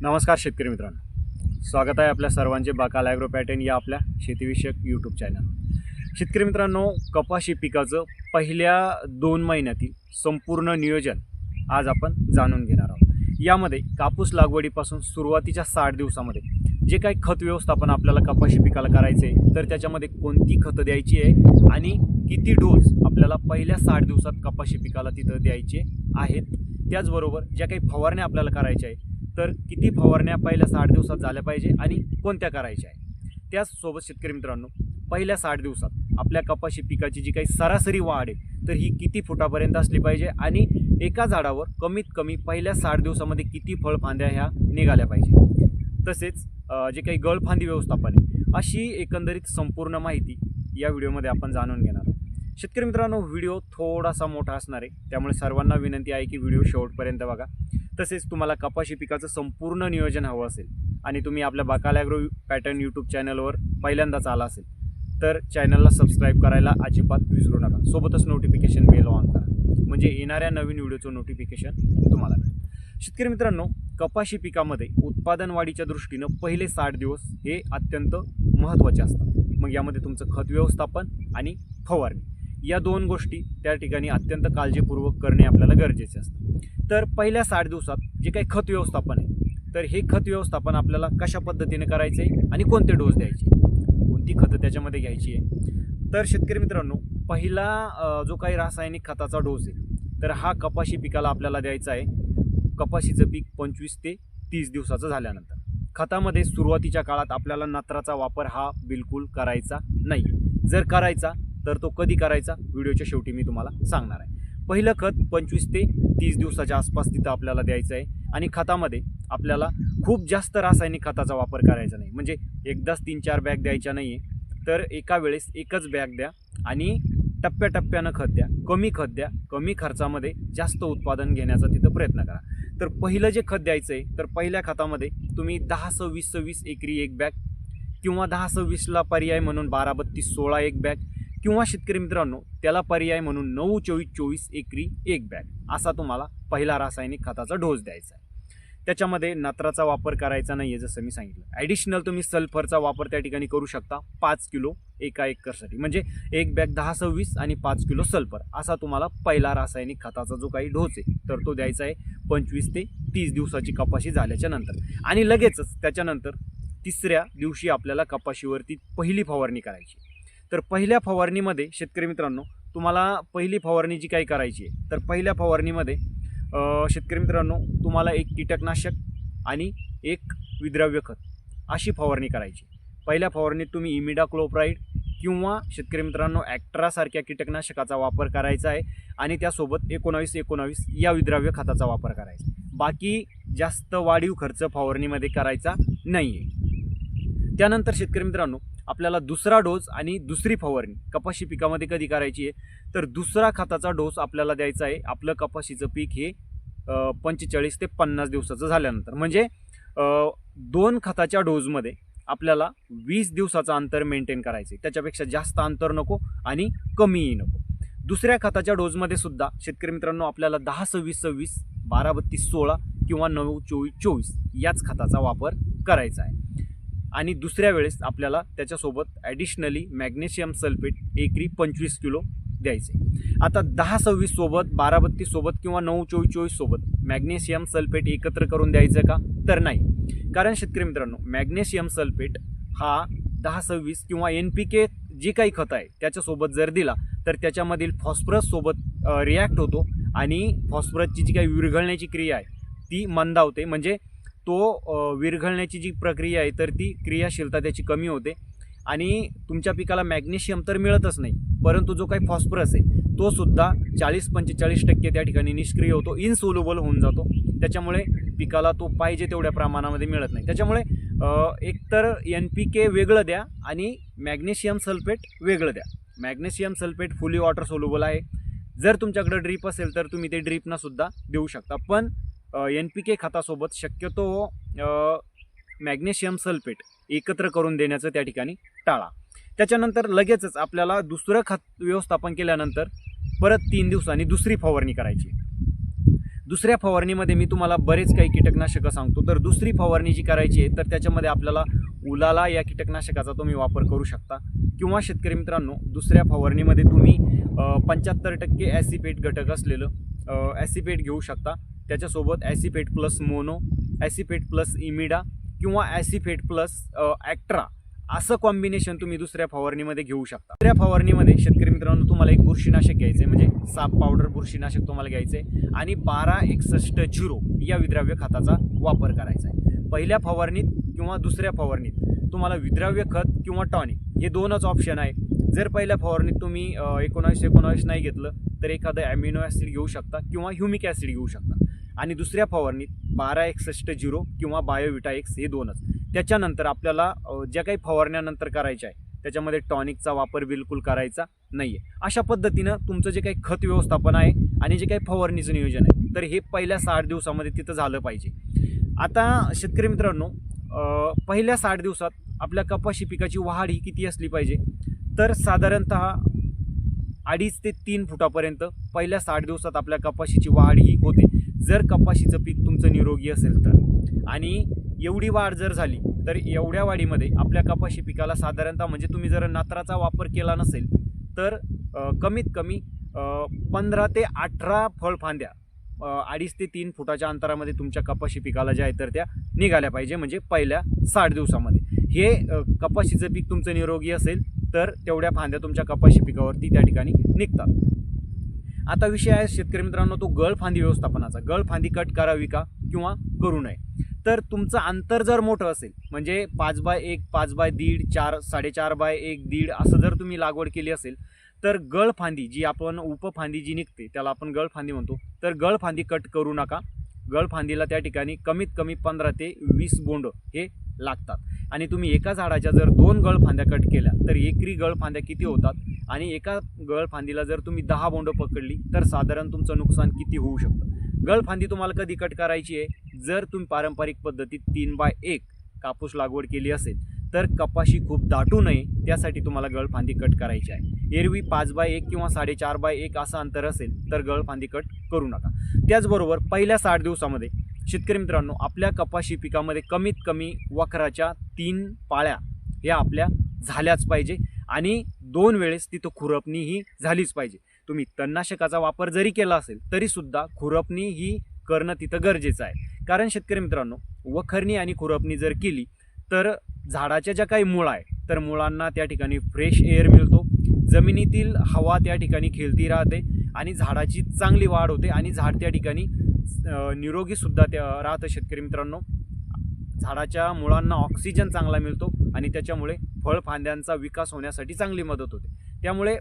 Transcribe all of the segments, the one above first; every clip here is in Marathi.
नमस्कार शेतकरी मित्रांनो. स्वागत आहे आपल्या सर्वांचे बाकाल ॲग्रो पॅटर्न या आपल्या शेतीविषयक यूट्यूब चॅनल शेतकरी मित्रांनो कपाशी पिकाचं पहिल्या दोन महिन्यातील संपूर्ण नियोजन आज आपण जाणून घेणार आहोत. यामध्ये कापूस लागवडीपासून सुरुवातीच्या साठ दिवसामध्ये जे काही खत व्यवस्थापन आपल्याला कपाशी पिकाला करायचं आहे तर त्याच्यामध्ये कोणती खतं द्यायची आहे आणि किती डोस आपल्याला पहिल्या साठ दिवसात कपाशी पिकाला तिथं द्यायचे आहेत. त्याचबरोबर ज्या काही फवारण्या आपल्याला करायच्या आहे तर किती फवारण्या पहिल्या साठ दिवसात झाल्या पाहिजे आणि कोणत्या करायच्या आहे? त्याचसोबत शेतकरी मित्रांनो पहिल्या साठ दिवसात आपल्या कपाशी पिकाची जी काही सरासरी वाढ आहे तर ही किती फुटापर्यंत असली पाहिजे आणि एका झाडावर कमीत कमी पहिल्या साठ दिवसामध्ये किती फळफांद्या ह्या निघाल्या पाहिजे? तसेच जे काही गळफांदी व्यवस्थापन आहे अशी एकंदरीत संपूर्ण माहिती या व्हिडिओमध्ये आपण जाणून घेणार आहोत. शेतकरी मित्रांनो व्हिडिओ थोडासा मोठा असणार आहे त्यामुळे सर्वांना विनंती आहे की व्हिडिओ शेवटपर्यंत बघा. तसेच तुम्हाला कपाशी पिकाचं संपूर्ण नियोजन हवं असेल आणि तुम्ही आपल्या बकाल ॲग्रो पॅटर्न यूट्यूब चॅनलवर पहिल्यांदाच आला असेल तर चॅनलला सबस्क्राईब करायला अजिबात विसरू नका. सोबतच नोटिफिकेशन बेल ऑन करा. म्हणजे येणाऱ्या नवीन व्हिडिओचं नोटिफिकेशन तुम्हाला मिळेल. शेतकरी मित्रांनो कपाशी पिकामध्ये उत्पादन वाढीच्या दृष्टीनं पहिले साठ दिवस हे अत्यंत महत्त्वाचे असतात. मग यामध्ये तुमचं खत व्यवस्थापन आणि फवारणी. या दोन गोष्टी त्या ठिकाणी अत्यंत काळजीपूर्वक करणे आपल्याला गरजेचे असतं. तर पहिल्या साठ दिवसात जे काही खत व्यवस्थापन आहे तर हे खत व्यवस्थापन आपल्याला कशा पद्धतीने करायचं आहे आणि कोणते डोस द्यायचे? कोणती खतं त्याच्यामध्ये घ्यायची आहे? तर शेतकरी मित्रांनो पहिला जो काही रासायनिक खताचा डोस आहे तर हा कपाशी पिकाला आपल्याला द्यायचा आहे. कपाशीचं पीक पंचवीस ते तीस दिवसाचं झाल्यानंतर. खतामध्ये सुरुवातीच्या काळात आपल्याला नत्राचा वापर हा बिलकुल करायचा नाही. जर करायचा तर तो कधी करायचा? व्हिडिओच्या शेवटी मी तुम्हाला सांगणार आहे. पहिलं खत पंचवीस ते तीस दिवसाच्या आसपास तिथं आपल्याला द्यायचं आहे आणि खतामध्ये आपल्याला खूप जास्त रासायनिक खताचा वापर करायचा नाही. म्हणजे एकदाच तीन चार बॅग द्यायच्या नाही आहे तर एका वेळेस एकच बॅग द्या आणि टप्प्याटप्प्यानं खत द्या. कमी खत द्या. कमी खर्चामध्ये जास्त उत्पादन घेण्याचा तिथं प्रयत्न करा. तर पहिलं जे खत द्यायचं आहे तर पहिल्या खतामध्ये तुम्ही दहा सव्वीस सव्वीस एकरी एक बॅग किंवा दहा सव्वीसला पर्याय म्हणून बारा बत्तीस सोळा एक बॅग किंवा शेतकरी मित्रांनो त्याला पर्याय म्हणून नऊ चोवीस चोवीस एकरी एक बॅग असा तुम्हाला पहिला रासायनिक खताचा डोस द्यायचा आहे. त्याच्यामध्ये नत्राचा वापर करायचा नाही आहे जसं मी सांगितलं. ॲडिशनल तुम्ही सल्फरचा वापर त्या ठिकाणी करू शकता पाच किलो एका एकरसाठी. म्हणजे एक बॅग दहा सव्वीस आणि पाच किलो सल्फर असा तुम्हाला पहिला रासायनिक खताचा जो काही डोस आहे तर तो द्यायचा आहे पंचवीस ते तीस दिवसाची कपाशी झाल्याच्यानंतर. आणि लगेचच त्याच्यानंतर तिसऱ्या दिवशी आपल्याला कपाशीवरती पहिली फवारणी करायची. तर पहिल्या फवारणीमध्ये शेतकरी मित्रांनो तुम्हाला पहिली फवारणी जी काही करायची आहे तर पहिल्या फवारणीमध्ये शेतकरी मित्रांनो तुम्हाला एक कीटकनाशक आणि एक विद्रव्य खत अशी फवारणी करायची पहिल्या फवारणीत तुम्ही इमिडाक्लोप्राईड किंवा शेतकरी मित्रांनो ॲक्ट्रासारख्या कीटकनाशकाचा वापर करायचा आहे आणि त्यासोबत एकोणावीस एकोणावीस या विद्राव्य खताचा वापर करायचा बाकी जास्त वाढीव खर्च फवारणीमध्ये करायचा नाही आहे त्यानंतर शेतकरी मित्रांनो आपल्याला दुसरा डोस आणि दुसरी फवारणी. कपाशी पिकामध्ये कधी करायची आहे? तर दुसरा खताचा डोस आपल्याला द्यायचा आहे. आपलं कपाशीचं पीक हे पंचेचाळीस ते पन्नास दिवसाचं झाल्यानंतर. म्हणजे दोन खताच्या डोजमध्ये आपल्याला वीस दिवसाचं अंतर मेंटेन करायचं आहे त्याच्यापेक्षा जास्त अंतर नको आणि कमीही नको. दुसऱ्या खताच्या डोजमध्ये सुद्धा शेतकरी मित्रांनो आपल्याला दहा सव्वीस सव्वीस बारा बत्तीस सोळा किंवा नऊ चोवीस चोवीस याच खताचा वापर करायचा आहे. आणि दुसऱ्या वेळेस आपल्याला त्याच्यासोबत ॲडिशनली मॅग्नेशियम सल्फेट एकरी पंचवीस किलो द्यायचे. आता दहा सव्वीस सोबत बारा बत्तीससोबत किंवा नऊ चोवीस चोवीस सोबत मॅग्नेशियम सल्फेट एकत्र करून द्यायचं का? तर नाही. कारण शेतकरी मित्रांनो मॅग्नेशियम सल्फेट हा दहा सव्वीस किंवा एन पी के जी काही खत आहे त्याच्यासोबत जर दिला तर त्याच्यामधील फॉस्फरससोबत रिॲक्ट होतो आणि फॉस्फरसची जी काही विरघळण्याची क्रिया आहे ती मंदावते म्हणजे तो विरघळण्याची जी प्रक्रिया आहे तर ती क्रियाशीलता त्याची कमी होते. आणि तुमच्या पिकाला मॅग्नेशियम तर मिळतच नाही परंतु जो काही फॉस्फरस आहे तो सुद्धा चाळीस पंचेचाळीस टक्के त्या ठिकाणी निष्क्रिय होतो इनसोल्युबल होऊन जातो. त्याच्यामुळे पिकाला तो पाहिजे तेवढ्या प्रमाणामध्ये मिळत नाही. त्याच्यामुळे एकतर एन पी के वेगळं द्या आणि मॅग्नेशियम सल्फेट वेगळं द्या. Magnesium sulphate fully water soluble आहे. जर तुमच्याकडं ड्रीप असेल तर तुम्ही ते ड्रीपनासुद्धा देऊ शकता. पण एन पी के खतासोबत शक्यतो मॅग्नेशियम सल्फेट एकत्र करून देण्याचं त्या ठिकाणी टाळा. त्याच्यानंतर लगेचच आपल्याला दुसरं खत व्यवस्थापन केल्यानंतर परत तीन दिवसांनी दुसरी फवारणी करायची. दुसऱ्या फवारणीमध्ये मी तुम्हाला बरेच काही कीटकनाशकं सांगतो. तर दुसरी फवारणी जी करायची आहे तर त्याच्यामध्ये आपल्याला उलाला या कीटकनाशकाचा तुम्ही वापर करू शकता. किंवा शेतकरी मित्रांनो दुसऱ्या फवारणीमध्ये तुम्ही पंच्याहत्तर टक्के ॲसिपेट घटक असलेलं ॲसिपेट घेऊ शकता. त्याच्यासोबत acephate plus mono acephate plus imida किंवा ॲसिफेट प्लस ॲक्ट्रा असं कॉम्बिनेशन तुम्ही दुसऱ्या फवारणीमध्ये घेऊ शकता. दुसऱ्या फवारणीमध्ये शेतकरी मित्रांनो तुम्हाला एक बुरशीनाशक घ्यायचं आहे म्हणजे साप पावडर बुरशीनाशक तुम्हाला घ्यायचं आहे आणि बारा एकसष्ट झिरो या विद्राव्य खताचा वापर करायचा आहे पहिल्या फवारणीत किंवा दुसऱ्या फवारणीत तुम्हाला विद्राव्य खत किंवा टॉनिक हे दोनच ऑप्शन आहे. जर पहिल्या फवारणीत तुम्ही एकोणावीस एकोणावीस नाही घेतलं तर एखादं ॲमिनो ॲसिड घेऊ शकता किंवा ह्युमिक ॲसिड घेऊ शकता. आणि दुसऱ्या फवारणीत बारा एकसष्ट झिरो किंवा बायोविटा एक्स हे दोनच. त्याच्यानंतर आपल्याला ज्या काही फवारण्यानंतर करायच्या आहे त्याच्यामध्ये टॉनिकचा वापर बिलकुल करायचा नाही आहे अशा पद्धतीनं तुमचं जे काही खत व्यवस्थापन आहे आणि जे काही फवारणीचं नियोजन आहे तर हे पहिल्या साठ दिवसामध्ये तिथं झालं पाहिजे. आता शेतकरी मित्रांनो पहिल्या साठ दिवसात आपल्या कपाशी पिकाची वाढ ही किती असली पाहिजे? तर साधारणत अडीच ते तीन फुटापर्यंत पहिल्या साठ दिवसात आपल्या कपाशीची वाढ ही होते. जर कपाशीचं पीक तुमचं निरोगी असेल तर. आणि एवढी वाढ जर झाली तर एवढ्या वाढीमध्ये आपल्या कपाशी पिकाला साधारणतः म्हणजे तुम्ही जर नात्राचा वापर केला नसेल तर कमीत कमी पंधरा ते अठरा फळफांद्या अडीच ते तीन फुटाच्या अंतरामध्ये तुमच्या कपाशी पिकाला ज्या आहेत तर त्या निघाल्या पाहिजे म्हणजे पहिल्या साठ दिवसामध्ये. हे कपाशीचं पीक तुमचं निरोगी असेल तर तेवढ्या फांद्या तुमच्या कपाशी पिकावरती त्या ठिकाणी निघतात. आता विषय आहे शेतकरी मित्रांनो तो गळ फांदी व्यवस्थापनाचा. गळ फांदी कट करावी का किंवा करू नये? तर तुमचं अंतर जर मोठं असेल म्हणजे पाच बाय एक पाच बाय दीड चार साडेचार बाय एक दीड असं जर तुम्ही लागवड केली असेल तर गळ फांदी जी आपण उपफांदी जी निघते त्याला आपण गळ फांदी म्हणतो. तर गळ फांदी कट करू नका. गळ फांदीला त्या ठिकाणी कमीत कमी पंधरा ते वीस बोंड हे लागतात. आणि तुम्ही एका झाडाच्या जर दोन गळ फांद्या कट केल्या तर एकरी गळ फांद्या किती होतात? आणि एका गळ फांदीला जर तुम्ही दहा बोंड पकडली तर साधारण तुमचं नुकसान किती होऊ शकतं? गळ फांदी तुम्हाला कधी कट करायची आहे? जर तुम्ही पारंपरिक पद्धतीत तीन बाय एक कापूस लागवड केली असेल तर कपाशी खूप दाटू नये त्यासाठी तुम्हाला गळफांदी कट करायची आहे. एरवी पाच बाय एक किंवा साडेचार बाय एक असं अंतर असेल तर गळफांदी कट करू नका. त्याचबरोबर पहिल्या साठ दिवसामध्ये शेतकरी मित्रांनो आपल्या कपाशी पिकामध्ये कमीत कमी वखराच्या तीन पाळ्या या आपल्या झाल्याच पाहिजे आणि दोन वेळेस तिथं खुरपणी ही झालीच पाहिजे. तुम्ही तणनाशकाचा वापर जरी केला असेल तरीसुद्धा खुरपणी ही करणं तिथं गरजेचं आहे. कारण शेतकरी मित्रांनो वखरणी आणि खुरपणी जर केली तर झाडाच्या ज्या काही मुळा आहे तर मुळांना त्या ठिकाणी फ्रेश एअर मिळतो जमिनीतील हवा त्या ठिकाणी खेळती राहते आणि झाडाची चांगली वाढ होते आणि झाड त्या ठिकाणी निरोगीसुद्धा त्या राहतं शेतकरी मित्रांनो. झाडाच्या मुळांना ऑक्सिजन चांगला मिळतो आणि त्याच्यामुळे फळफांद्यांचा विकास होण्यासाठी चांगली मदत होते. त्यामुळे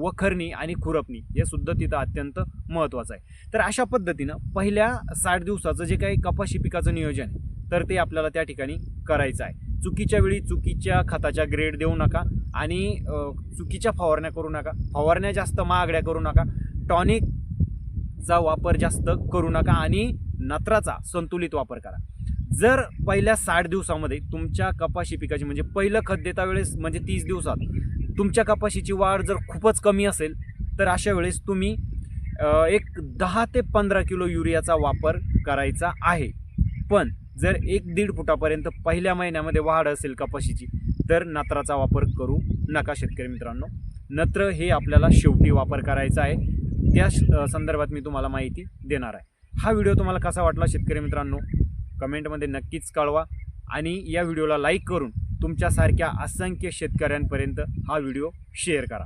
वखरणी आणि खुरपणी हे सुद्धा तिथं अत्यंत महत्त्वाचं आहे. तर अशा पद्धतीनं पहिल्या साठ दिवसाचं जे काही कपाशी पिकाचं नियोजन आहे तर ते आपल्याला त्या ठिकाणी करायचं आहे. चुकीच्या वेळी चुकीच्या खताच्या ग्रेड देऊ नका आणि चुकीच्या फवारण्या करू नका. फवारण्या जास्त महागड्या करू नका. टॉनिक चा वापर जास्त करू नका आणि नत्राचा संतुलित वापर करा. जर पहिल्या साठ दिवसामध्ये तुमच्या कपाशी पिकाची म्हणजे पहिलं खत देता वेळेस म्हणजे तीस दिवसात तुमच्या कपाशीची वाढ जर खूपच कमी असेल तर अशा वेळेस तुम्ही एक दहा ते पंधरा किलो युरियाचा वापर करायचा आहे. पण जर एक दीड फुटापर्यंत पहिल्या महिन्यामध्ये वाढ असेल कपाशीची तर नत्राचा वापर करू नका शेतकरी मित्रांनो. नत्र हे आपल्याला शेवटी वापर करायचा आहे. त्या श- संदर्भात मी तुम्हाला माहिती देणार आहे. हा व्हिडिओ तुम्हाला कसा वाटला शेतकरी मित्रांनो? कमेंटमध्ये नक्कीच कळवा आणि या व्हिडिओला लाईक करून तुमच्यासारख्या असंख्य शेतकऱ्यांपर्यंत हा व्हिडिओ शेअर करा.